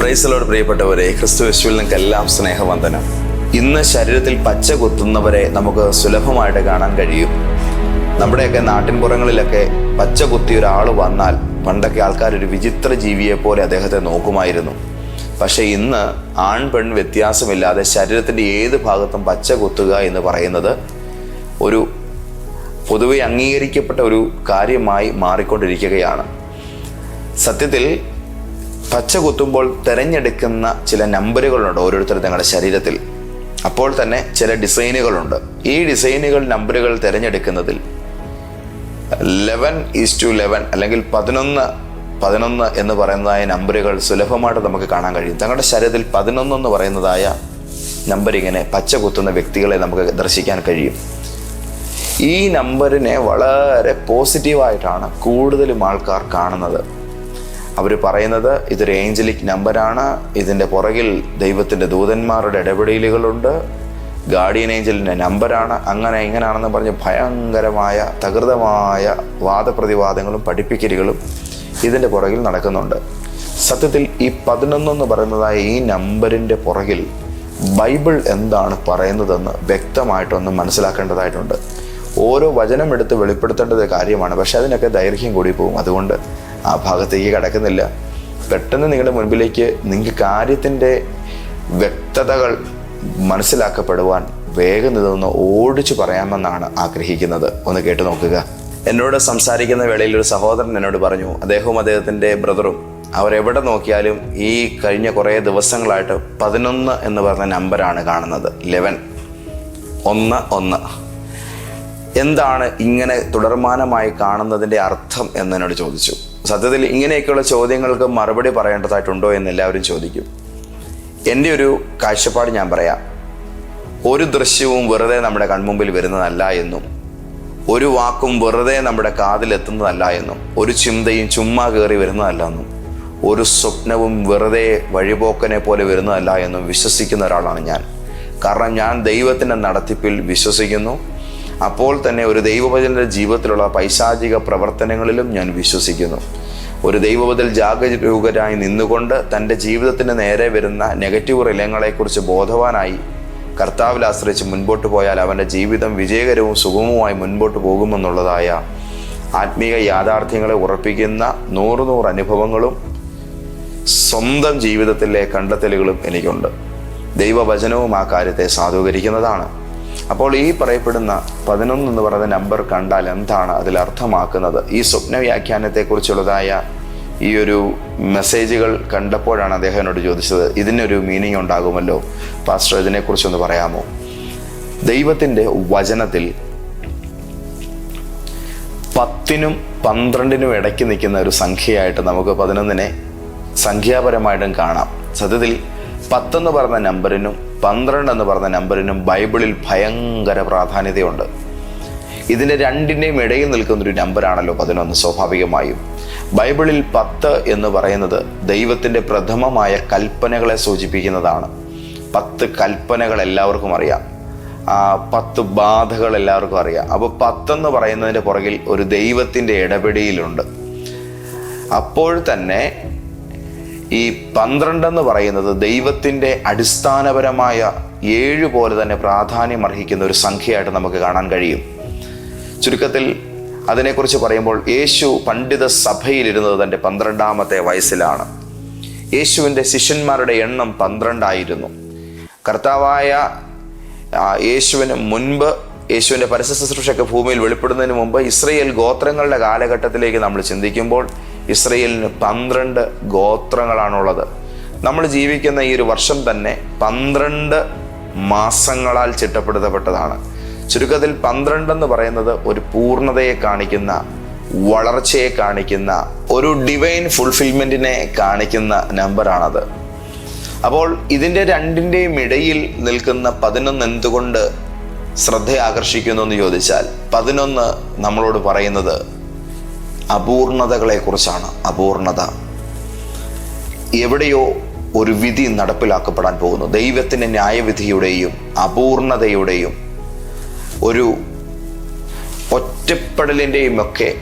പ്രൈസലോട് പ്രിയപ്പെട്ടവരെ ക്രിസ്തു യേശുവിൽ നിങ്ങൾക്ക് എല്ലാം സ്നേഹവന്ദനം. ഇന്ന് ശരീരത്തിൽ പച്ച കുത്തുന്നവരെ നമുക്ക് സുലഭമായിട്ട് കാണാൻ കഴിയും. നമ്മുടെയൊക്കെ നാട്ടിൻപുറങ്ങളിലൊക്കെ പച്ച കുത്തിയ ഒരാൾ വന്നാൽ പണ്ടൊക്കെ ആൾക്കാർ ഒരു വിചിത്ര ജീവിയെ പോലെ അദ്ദേഹത്തെ നോക്കുമായിരുന്നു. പക്ഷേ ഇന്ന് ആൺ പെൺ വ്യത്യാസമില്ലാതെ ശരീരത്തിന്റെ ഏത് ഭാഗത്തും പച്ച കുത്തുക എന്ന് പറയുന്നത് ഒരു പൊതുവെ അംഗീകരിക്കപ്പെട്ട ഒരു കാര്യമായി മാറിക്കൊണ്ടിരിക്കുകയാണ്. സത്യത്തിൽ പച്ച കുത്തുമ്പോൾ തിരഞ്ഞെടുക്കുന്ന ചില നമ്പറുകളുണ്ട് ഓരോരുത്തർ തങ്ങളുടെ ശരീരത്തിൽ. അപ്പോൾ തന്നെ ചില ഡിസൈനുകളുണ്ട്. ഈ ഡിസൈനുകൾ നമ്പറുകൾ തിരഞ്ഞെടുക്കുന്നതിൽ ലെവൻ ഈസ് ടു ലെവൻ അല്ലെങ്കിൽ പതിനൊന്ന് പതിനൊന്ന് എന്ന് പറയുന്നതായ നമ്പറുകൾ സുലഭമായിട്ട് നമുക്ക് കാണാൻ കഴിയും. തങ്ങളുടെ ശരീരത്തിൽ പതിനൊന്ന് എന്ന് പറയുന്നതായ നമ്പർ ഇങ്ങനെ പച്ച കുത്തുന്ന വ്യക്തികളെ നമുക്ക് ദർശിക്കാൻ കഴിയും. ഈ നമ്പറിനെ വളരെ പോസിറ്റീവായിട്ടാണ് കൂടുതലും ആൾക്കാർ കാണുന്നത്. അവർ പറയുന്നത് ഇതൊരു ഏഞ്ചലിക് നമ്പറാണ് ഇതിന്റെ പുറകിൽ ദൈവത്തിന്റെ ദൂതന്മാരുടെ ഇടപെടലുകളുണ്ട്. ഗാർഡിയൻ ഏഞ്ചലിന്റെ നമ്പറാണ് അങ്ങനെ ഇങ്ങനെയാണെന്ന് പറഞ്ഞ് ഭയങ്കരമായ തകൃതമായ വാദപ്രതിവാദങ്ങളും പഠിപ്പിക്കലുകളും ഇതിന്റെ പുറകിൽ നടക്കുന്നുണ്ട്. സത്യത്തിൽ ഈ പതിനൊന്നെന്ന് പറയുന്നതായ ഈ നമ്പറിന്റെ പുറകിൽ ബൈബിൾ എന്താണ് പറയുന്നതെന്ന് വ്യക്തമായിട്ടൊന്ന് മനസ്സിലാക്കേണ്ടതായിട്ടുണ്ട്. ഓരോ വചനം എടുത്ത് വെളിപ്പെടുത്തേണ്ടത് കാര്യമാണ്. പക്ഷെ അതിനൊക്കെ ദൈർഘ്യം കൂടി പോകും. അതുകൊണ്ട് ആ ഭാഗത്തേക്ക് കടക്കുന്നില്ല. പെട്ടെന്ന് നിങ്ങളുടെ മുൻപിലേക്ക് നിങ്ങൾക്ക് കാര്യത്തിന്റെ വ്യക്തതകൾ മനസ്സിലാക്കപ്പെടുവാൻ വേഗം ഇതൊന്ന് ഓടിച്ചു പറയാമെന്നാണ് ആഗ്രഹിക്കുന്നത്. ഒന്ന് കേട്ടു നോക്കുക. എന്നോട് സംസാരിക്കുന്ന വേളയിൽ ഒരു സഹോദരൻ എന്നോട് പറഞ്ഞു അദ്ദേഹവും അദ്ദേഹത്തിന്റെ ബ്രദറും അവരെവിടെ നോക്കിയാലും ഈ കഴിഞ്ഞ കുറേ ദിവസങ്ങളായിട്ട് പതിനൊന്ന് എന്ന് പറഞ്ഞ നമ്പറാണ് കാണുന്നത്. ലെവൻ. ഒന്ന് ഒന്ന്. എന്താണ് ഇങ്ങനെ തുടർമാനമായി കാണുന്നതിന്റെ അർത്ഥം എന്ന് എന്നോട് ചോദിച്ചു. സത്യത്തിൽ ഇങ്ങനെയൊക്കെയുള്ള ചോദ്യങ്ങൾക്ക് മറുപടി പറയേണ്ടതായിട്ടുണ്ടോ എന്ന് എല്ലാവരും ചോദിക്കും. എന്റെ ഒരു കാഴ്ചപ്പാട് ഞാൻ പറയാം. ഒരു ദൃശ്യവും വെറുതെ നമ്മുടെ കൺമുമ്പിൽ വരുന്നതല്ല എന്നും ഒരു വാക്കും വെറുതെ നമ്മുടെ കാതിലെത്തുന്നതല്ല എന്നും ഒരു ചിന്തയും ചുമ്മാ കയറി വരുന്നതല്ല എന്നും ഒരു സ്വപ്നവും വെറുതെ വഴിപോക്കനെ പോലെ വരുന്നതല്ല എന്നും വിശ്വസിക്കുന്ന ഒരാളാണ് ഞാൻ. കാരണം ഞാൻ ദൈവത്തിന്റെ നടത്തിപ്പിൽ വിശ്വസിക്കുന്നു അപ്പോൾ തന്നെ ഒരു ദൈവവചന്റെ ജീവിതത്തിലുള്ള പൈശാചിക പ്രവർത്തനങ്ങളിലും ഞാൻ വിശ്വസിക്കുന്നു. ഒരു ദൈവബദൽ ജാഗരൂകരായി നിന്നുകൊണ്ട് തന്റെ ജീവിതത്തിന് നേരെ വരുന്ന നെഗറ്റീവ് റിലയങ്ങളെക്കുറിച്ച് ബോധവാനായി കർത്താവിൽ ആശ്രയിച്ച് മുൻപോട്ട് പോയാൽ അവന്റെ ജീവിതം വിജയകരവും സുഗമവുമായി മുൻപോട്ട് പോകുമെന്നുള്ളതായ ആത്മീയ യാഥാർത്ഥ്യങ്ങളെ ഉറപ്പിക്കുന്ന നൂറ് നൂറ് അനുഭവങ്ങളും സ്വന്തം ജീവിതത്തിലെ കണ്ടെത്തലുകളും എനിക്കുണ്ട്. ദൈവവചനവും ആ കാര്യത്തെ സാധൂകരിക്കുന്നതാണ്. അപ്പോൾ ഈ പറയപ്പെടുന്ന പതിനൊന്ന് എന്ന് പറയുന്ന നമ്പർ കണ്ടാൽ എന്താണ് അതിൽ അർത്ഥമാക്കുന്നത്? ഈ സ്വപ്ന വ്യാഖ്യാനത്തെക്കുറിച്ചുള്ളതായ ഈ ഒരു മെസ്സേജുകൾ കണ്ടപ്പോഴാണ് അദ്ദേഹം എന്നോട് ചോദിച്ചത് ഇതിനൊരു മീനിങ് ഉണ്ടാകുമല്ലോ? പാസ്റ്റർ ഇതിനെക്കുറിച്ചൊന്ന് പറയാമോ? ദൈവത്തിന്റെ വചനത്തിൽ പത്തിനും പന്ത്രണ്ടിനും ഇടയ്ക്ക് നിൽക്കുന്ന ഒരു സംഖ്യയായിട്ട് നമുക്ക് പതിനൊന്നിനെ സംഖ്യാപരമായിട്ടും കാണാം. സത്യത്തിൽ പത്തെന്ന് പറഞ്ഞ നമ്പറിനും പന്ത്രണ്ട് എന്ന് പറഞ്ഞ നമ്പറിനും ബൈബിളിൽ ഭയങ്കര പ്രാധാന്യതയുണ്ട്. ഇതിന്റെ രണ്ടിന്റെയും ഇടയിൽ നിൽക്കുന്നൊരു നമ്പറാണല്ലോ പതിനൊന്ന്. സ്വാഭാവികമായും ബൈബിളിൽ പത്ത് എന്ന് പറയുന്നത് ദൈവത്തിന്റെ പ്രഥമമായ കൽപ്പനകളെ സൂചിപ്പിക്കുന്നതാണ്. പത്ത് കൽപ്പനകൾ എല്ലാവർക്കും അറിയാം. പത്ത് ബാധകൾ എല്ലാവർക്കും അറിയാം. അപ്പോൾ പത്തെന്ന് പറയുന്നതിന്റെ പുറകിൽ ഒരു ദൈവത്തിന്റെ ഇടപെടിയിലുണ്ട് അപ്പോൾ തന്നെ ഈ പന്ത്രണ്ടെന്ന് പറയുന്നത് ദൈവത്തിന്റെ അടിസ്ഥാനപരമായ ഏഴ് പോലെ തന്നെ പ്രാധാന്യം അർഹിക്കുന്ന ഒരു സംഖ്യയായിട്ട് നമുക്ക് കാണാൻ കഴിയും. ചുരുക്കത്തിൽ അതിനെക്കുറിച്ച് പറയുമ്പോൾ യേശു പണ്ഡിത സഭയിലിരുന്നത് തന്റെ പന്ത്രണ്ടാമത്തെ വയസ്സിലാണ്. യേശുവിന്റെ ശിഷ്യന്മാരുടെ എണ്ണം പന്ത്രണ്ടായിരുന്നു. കർത്താവായ യേശുവിന് മുൻപ് യേശുവിന്റെ പരസ്യ ശുശ്രൂഷയ്ക്ക് ഭൂമിയിൽ വെളിപ്പെടുന്നതിന് മുമ്പ് ഇസ്രയേൽ ഗോത്രങ്ങളുടെ കാലഘട്ടത്തിലേക്ക് നമ്മൾ ചിന്തിക്കുമ്പോൾ ഇസ്രയേലിന് പന്ത്രണ്ട് ഗോത്രങ്ങളാണുള്ളത്. നമ്മൾ ജീവിക്കുന്ന ഈ ഒരു വർഷം തന്നെ പന്ത്രണ്ട് മാസങ്ങളാൽ ചിട്ടപ്പെടുത്തപ്പെട്ടതാണ്. ചുരുക്കത്തിൽ പന്ത്രണ്ടെന്ന് പറയുന്നത് ഒരു പൂർണതയെ കാണിക്കുന്ന വളർച്ചയെ കാണിക്കുന്ന ഒരു ഡിവൈൻ ഫുൾഫിൽമെന്റിനെ കാണിക്കുന്ന നമ്പറാണത്. അപ്പോൾ ഇതിന്റെ രണ്ടിന്റെയും ഇടയിൽ നിൽക്കുന്ന പതിനൊന്ന് എന്തുകൊണ്ട് ശ്രദ്ധ ആകർഷിക്കുന്നു എന്ന് ചോദിച്ചാൽ പതിനൊന്ന് നമ്മളോട് പറയുന്നത് അപൂർണതകളെക്കുറിച്ചാണ് അപൂർണത. എവിടെയോ ഒരു വിധി നടപ്പിലാക്കപ്പെടാൻ പോകുന്നു. ദൈവത്തിന്റെ ന്യായവിധിയുടെയും അപൂർണതയുടെയും ഒരു ഒറ്റപ്പെടലിന്റെയും ഒക്കെ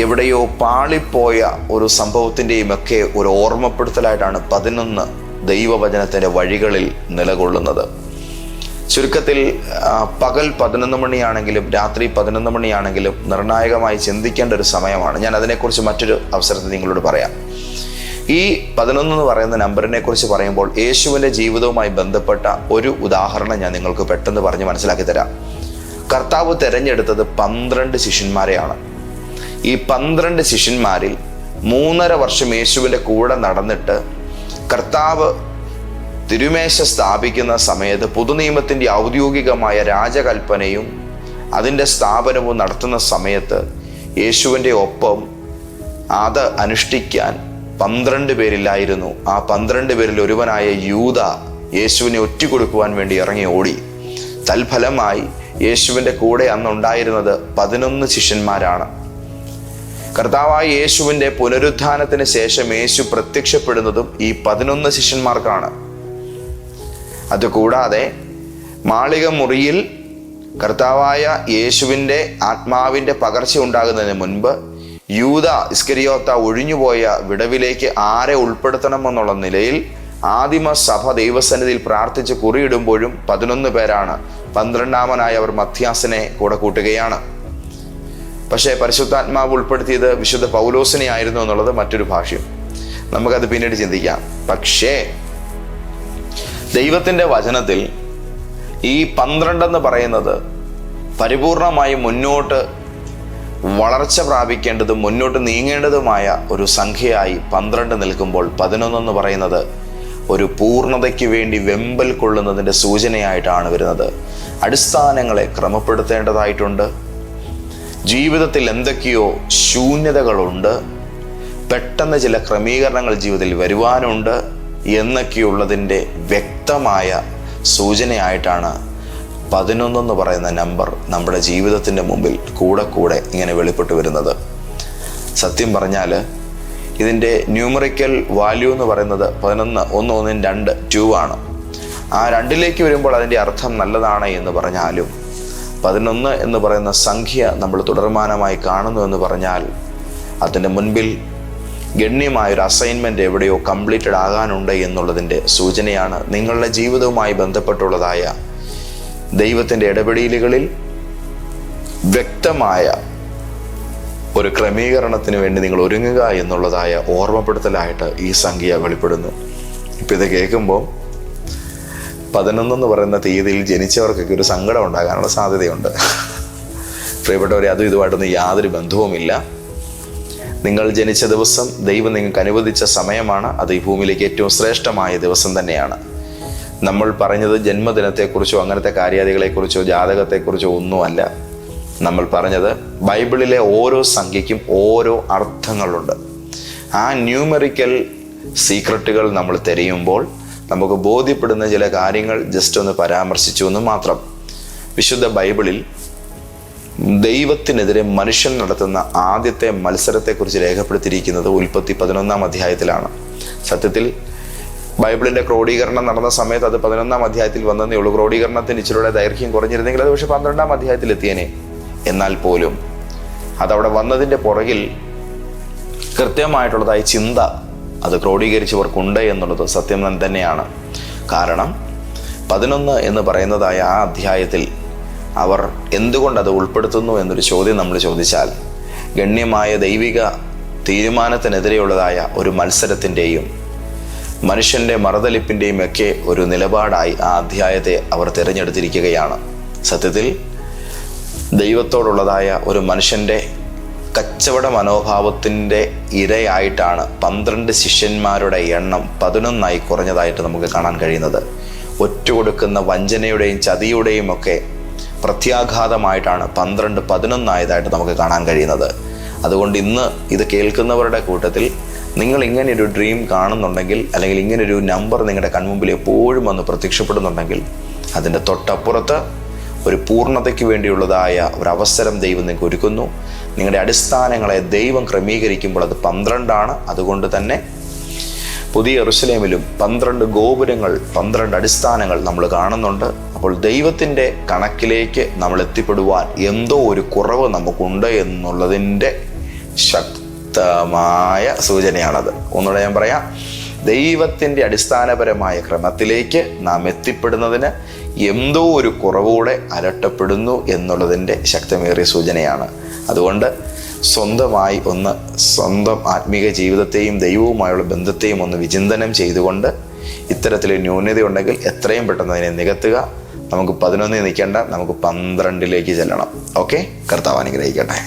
എവിടെയോ പാളിപ്പോയ ഒരു സംഭവത്തിന്റെയും ഒക്കെ ഒരു ഓർമ്മപ്പെടുത്തലായിട്ടാണ് പതിനൊന്ന് ദൈവവചനത്തിന്റെ വഴികളിൽ നിലകൊള്ളുന്നത്. ചുരുക്കത്തിൽ പകൽ പതിനൊന്ന് മണിയാണെങ്കിലും രാത്രി പതിനൊന്ന് മണിയാണെങ്കിലും നിർണായകമായി ചിന്തിക്കേണ്ട ഒരു സമയമാണ്. ഞാൻ അതിനെക്കുറിച്ച് മറ്റൊരു അവസരത്തിൽ നിങ്ങളോട് പറയാം. ഈ പതിനൊന്ന് എന്ന് പറയുന്ന നമ്പറിനെ കുറിച്ച് പറയുമ്പോൾ യേശുവിന്റെ ജീവിതവുമായി ബന്ധപ്പെട്ട ഒരു ഉദാഹരണം ഞാൻ നിങ്ങൾക്ക് പെട്ടെന്ന് പറഞ്ഞ് മനസ്സിലാക്കി തരാം. കർത്താവ് തിരഞ്ഞെടുത്തത് പന്ത്രണ്ട് ശിഷ്യന്മാരെയാണ്. ഈ പന്ത്രണ്ട് ശിഷ്യന്മാരിൽ മൂന്നര വർഷം യേശുവിന്റെ കൂടെ നടന്നിട്ട് കർത്താവ് തിരുമേശ സ്ഥാപിക്കുന്ന സമയത്ത് പുതുനിയമത്തിന്റെ ഔദ്യോഗികമായ രാജകൽപ്പനയും അതിന്റെ സ്ഥാപനവും നടത്തുന്ന സമയത്ത് യേശുവിന്റെ ഒപ്പം അത് അനുഷ്ഠിക്കാൻ പന്ത്രണ്ട് പേരില്ലായിരുന്നു. ആ പന്ത്രണ്ട് പേരിൽ ഒരുവനായ യൂത യേശുവിനെ ഒറ്റിക്കൊടുക്കുവാൻ വേണ്ടി ഇറങ്ങി ഓടി. തൽഫലമായി യേശുവിന്റെ കൂടെ അന്നുണ്ടായിരുന്നത് പതിനൊന്ന് ശിഷ്യന്മാരാണ്. കർത്താവായ യേശുവിന്റെ പുനരുത്ഥാനത്തിന് ശേഷം യേശു പ്രത്യക്ഷപ്പെടുന്നതും ഈ പതിനൊന്ന് ശിഷ്യന്മാർക്കാണ്. അതുകൂടാതെ മാളിക മുറിയിൽ കർത്താവായ യേശുവിന്റെ ആത്മാവിന്റെ പകർച്ച ഉണ്ടാകുന്നതിന് മുൻപ് യൂത ഇസ്കരിയോത്ത ഒഴിഞ്ഞുപോയ വിടവിലേക്ക് ആരെ ഉൾപ്പെടുത്തണമെന്നുള്ള നിലയിൽ ആദിമ സഭ ദൈവസന്നിധിയിൽ പ്രാർത്ഥിച്ച് കുറിയിടുമ്പോഴും പതിനൊന്ന് പേരാണ്. പന്ത്രണ്ടാമനായി അവർ മത്യാസിനെ കൂടെ കൂട്ടുകയാണ്. പക്ഷേ പരിശുദ്ധാത്മാവ് ഉൾപ്പെടുത്തിയത് വിശുദ്ധ പൗലോസിനെ ആയിരുന്നു എന്നുള്ളത് മറ്റൊരു ഭാഷ്യം. നമുക്കത് പിന്നീട് ചിന്തിക്കാം. പക്ഷേ ദൈവത്തിന്റെ വചനത്തിൽ ഈ പന്ത്രണ്ടെന്ന് പറയുന്നത് പരിപൂർണമായി മുന്നോട്ട് വളർച്ച പ്രാപിക്കേണ്ടതും മുന്നോട്ട് നീങ്ങേണ്ടതുമായ ഒരു സംഖ്യയായി പന്ത്രണ്ട് നിൽക്കുമ്പോൾ പതിനൊന്നെന്ന് പറയുന്നത് ഒരു പൂർണതയ്ക്ക് വേണ്ടി വെമ്പൽ കൊള്ളുന്നതിന്റെ സൂചനയായിട്ടാണ് വരുന്നത്. അടിസ്ഥാനങ്ങളെ ക്രമപ്പെടുത്തേണ്ടതായിട്ടുണ്ട്. ജീവിതത്തിൽ എന്തൊക്കെയോ ശൂന്യതകളുണ്ട്. പെട്ടെന്ന് ചില ക്രമീകരണങ്ങൾ ജീവിതത്തിൽ വരുവാനുണ്ട്. എന്നൊക്കെയുള്ളതിന്റെ വ്യക്തമായ സൂചനയായിട്ടാണ് പതിനൊന്നെന്ന് പറയുന്ന നമ്പർ നമ്മുടെ ജീവിതത്തിന്റെ മുമ്പിൽ കൂടെ കൂടെ ഇങ്ങനെ വെളിപ്പെട്ട് വരുന്നത്. സത്യം പറഞ്ഞാൽ ഇതിന്റെ ന്യൂമറിക്കൽ വാല്യൂ എന്ന് പറയുന്നത് പതിനൊന്ന് ഒന്ന് ഒന്നിന് രണ്ട് ടു ആണ്. ആ രണ്ടിലേക്ക് വരുമ്പോൾ അതിന്റെ അർത്ഥം നല്ലതാണ് എന്ന് പറഞ്ഞാലും പതിനൊന്ന് എന്ന് പറയുന്ന സംഖ്യ നമ്മൾ തുടർമാനമായി കാണുന്നു എന്ന് പറഞ്ഞാൽ അതിന്റെ മുൻപിൽ ഗണ്യമായൊരു അസൈൻമെന്റ് എവിടെയോ കംപ്ലീറ്റഡ് ആകാനുണ്ട് എന്നുള്ളതിന്റെ സൂചനയാണ് നിങ്ങളുടെ ജീവിതവുമായി ബന്ധപ്പെട്ടുള്ളതായ ദൈവത്തിന്റെ ഇടപെടലുകളിൽ വ്യക്തമായ ഒരു ക്രമീകരണത്തിന് വേണ്ടി നിങ്ങൾ ഒരുങ്ങുക എന്നുള്ളതായ ഓർമ്മപ്പെടുത്തലായിട്ട് ഈ സംഖ്യ വെളിപ്പെടുന്നു. ഇപ്പം ഇത് കേൾക്കുമ്പോൾ പതിനൊന്നെന്ന് പറയുന്ന തീയതിയിൽ ജനിച്ചവർക്കൊക്കെ ഒരു സങ്കടം ഉണ്ടാകാനുള്ള സാധ്യതയുണ്ട്. പ്രിയപ്പെട്ടവരെ അതും ഇതുമായിട്ടൊന്നും യാതൊരു ബന്ധവുമില്ല. നിങ്ങൾ ജനിച്ച ദിവസം ദൈവം നിങ്ങൾക്ക് അനുവദിച്ച സമയമാണ്. അത് ഈ ഭൂമിയിലേക്ക് ഏറ്റവും ശ്രേഷ്ഠമായ ദിവസം തന്നെയാണ്. നമ്മൾ പറഞ്ഞത് ജന്മദിനത്തെക്കുറിച്ചോ അങ്ങനത്തെ കാര്യാദികളെക്കുറിച്ചോ ജാതകത്തെക്കുറിച്ചോ ഒന്നുമല്ല. നമ്മൾ പറഞ്ഞത് ബൈബിളിലെ ഓരോ സംഖ്യയ്ക്കും ഓരോ അർത്ഥങ്ങളുണ്ട്. ആ ന്യൂമെറിക്കൽ സീക്രട്ടുകൾ നമ്മൾ തിരയുമ്പോൾ നമുക്ക് ബോധ്യപ്പെടുന്ന ചില കാര്യങ്ങൾ ജസ്റ്റ് ഒന്ന് പരാമർശിച്ചു എന്ന് മാത്രം. വിശുദ്ധ ബൈബിളിൽ ദൈവത്തിനെതിരെ മനുഷ്യൻ നടത്തുന്ന ആദ്യത്തെ മത്സരത്തെക്കുറിച്ച് രേഖപ്പെടുത്തിയിരിക്കുന്നത് ഉൽപ്പത്തി പതിനൊന്നാം അധ്യായത്തിലാണ്. സത്യത്തിൽ ബൈബിളിന്റെ ക്രോഡീകരണം നടന്ന സമയത്ത് അത് പതിനൊന്നാം അധ്യായത്തിൽ വന്നതേ ഉള്ളൂ. ക്രോഡീകരണത്തിന് ഇച്ചിലൂടെ ദൈർഘ്യം കുറഞ്ഞിരുന്നെങ്കിൽ അത് പക്ഷെ പന്ത്രണ്ടാം അധ്യായത്തിൽ എത്തിയേനെ എന്നാൽ പോലും അതവിടെ വന്നതിന്റെ പുറകിൽ കൃത്യമായിട്ടുള്ളതായ ചിന്ത അത് ക്രോഡീകരിച്ചവർക്കുണ്ട് എന്നുള്ളത് സത്യം തന്നെയാണ്. കാരണം പതിനൊന്ന് എന്ന് പറയുന്നതായ ആ അധ്യായത്തിൽ അവർ എന്തുകൊണ്ട് അത് ഉൾപ്പെടുത്തുന്നു എന്നൊരു ചോദ്യം നമ്മൾ ചോദിച്ചാൽ ഗണ്യമായ ദൈവിക തീരുമാനത്തിനെതിരെയുള്ളതായ ഒരു മത്സരത്തിന്റെയും മനുഷ്യന്റെ മറുതലിപ്പിന്റെയും ഒക്കെ ഒരു നിലപാടായി ആ അധ്യായത്തെ അവർ തിരഞ്ഞെടുത്തിരിക്കുകയാണ്. സത്യത്തിൽ ദൈവത്തോടുള്ളതായ ഒരു മനുഷ്യന്റെ കച്ചവട മനോഭാവത്തിന്റെ ഇരയായിട്ടാണ് പന്ത്രണ്ട് ശിഷ്യന്മാരുടെ എണ്ണം പതിനൊന്നായി കുറഞ്ഞതായിട്ട് നമുക്ക് കാണാൻ കഴിയുന്നത്. ഒറ്റ കൊടുക്കുന്ന വഞ്ചനയുടെയും ചതിയുടെയും ഒക്കെ പ്രത്യാഘാതമായിട്ടാണ് പന്ത്രണ്ട് പതിനൊന്നായതായിട്ട് നമുക്ക് കാണാൻ കഴിയുന്നത്. അതുകൊണ്ട് ഇന്ന് ഇത് കേൾക്കുന്നവരുടെ കൂട്ടത്തിൽ നിങ്ങൾ ഇങ്ങനെയൊരു ഡ്രീം കാണുന്നുണ്ടെങ്കിൽ അല്ലെങ്കിൽ ഇങ്ങനെ ഒരു നമ്പർ നിങ്ങളുടെ കൺമുമ്പിൽ എപ്പോഴും വന്ന് പ്രത്യക്ഷപ്പെടുന്നുണ്ടെങ്കിൽ അതിന്റെ തൊട്ടപ്പുറത്ത് ഒരു പൂർണതയ്ക്ക് വേണ്ടിയുള്ളതായ ഒരു അവസരം ദൈവം നിങ്ങൾക്ക് ഒരുക്കുന്നു. നിങ്ങളുടെ അടിസ്ഥാനങ്ങളെ ദൈവം ക്രമീകരിക്കുമ്പോൾ അത് പന്ത്രണ്ടാണ്. അതുകൊണ്ട് തന്നെ പുതിയ എറുസലേമിലും പന്ത്രണ്ട് ഗോപുരങ്ങൾ പന്ത്രണ്ട് അടിസ്ഥാനങ്ങൾ നമ്മൾ കാണുന്നുണ്ട്. അപ്പോൾ ദൈവത്തിന്റെ കണക്കിലേക്ക് നമ്മൾ എത്തിപ്പെടുവാൻ എന്തോ ഒരു കുറവ് നമുക്കുണ്ട് എന്നുള്ളതിന്റെ ശക്തമായ സൂചനയാണത്. ഒന്നുകൂടെ ഞാൻ പറയാം. ദൈവത്തിന്റെ അടിസ്ഥാനപരമായ ക്രമത്തിലേക്ക് നാം എത്തിപ്പെടുന്നതിന് എന്തോ ഒരു കുറവുകൂടെ അലട്ടപ്പെടുന്നു എന്നുള്ളതിന്റെ ശക്തമേറിയ സൂചനയാണ്. അതുകൊണ്ട് സ്വന്തമായി ഒന്ന് സ്വന്തം ആത്മീക ജീവിതത്തെയും ദൈവവുമായുള്ള ബന്ധത്തെയും ഒന്ന് വിചിന്തനം ചെയ്തുകൊണ്ട് ഇത്തരത്തിലൊരു ന്യൂനതയുണ്ടെങ്കിൽ എത്രയും പെട്ടെന്ന് അതിനെ നികത്തുക. നമുക്ക് പതിനൊന്നിൽ നിൽക്കേണ്ട നമുക്ക് പന്ത്രണ്ടിലേക്ക് ചെല്ലണം. ഓക്കെ കർത്താവ് അനുഗ്രഹിക്കട്ടെ.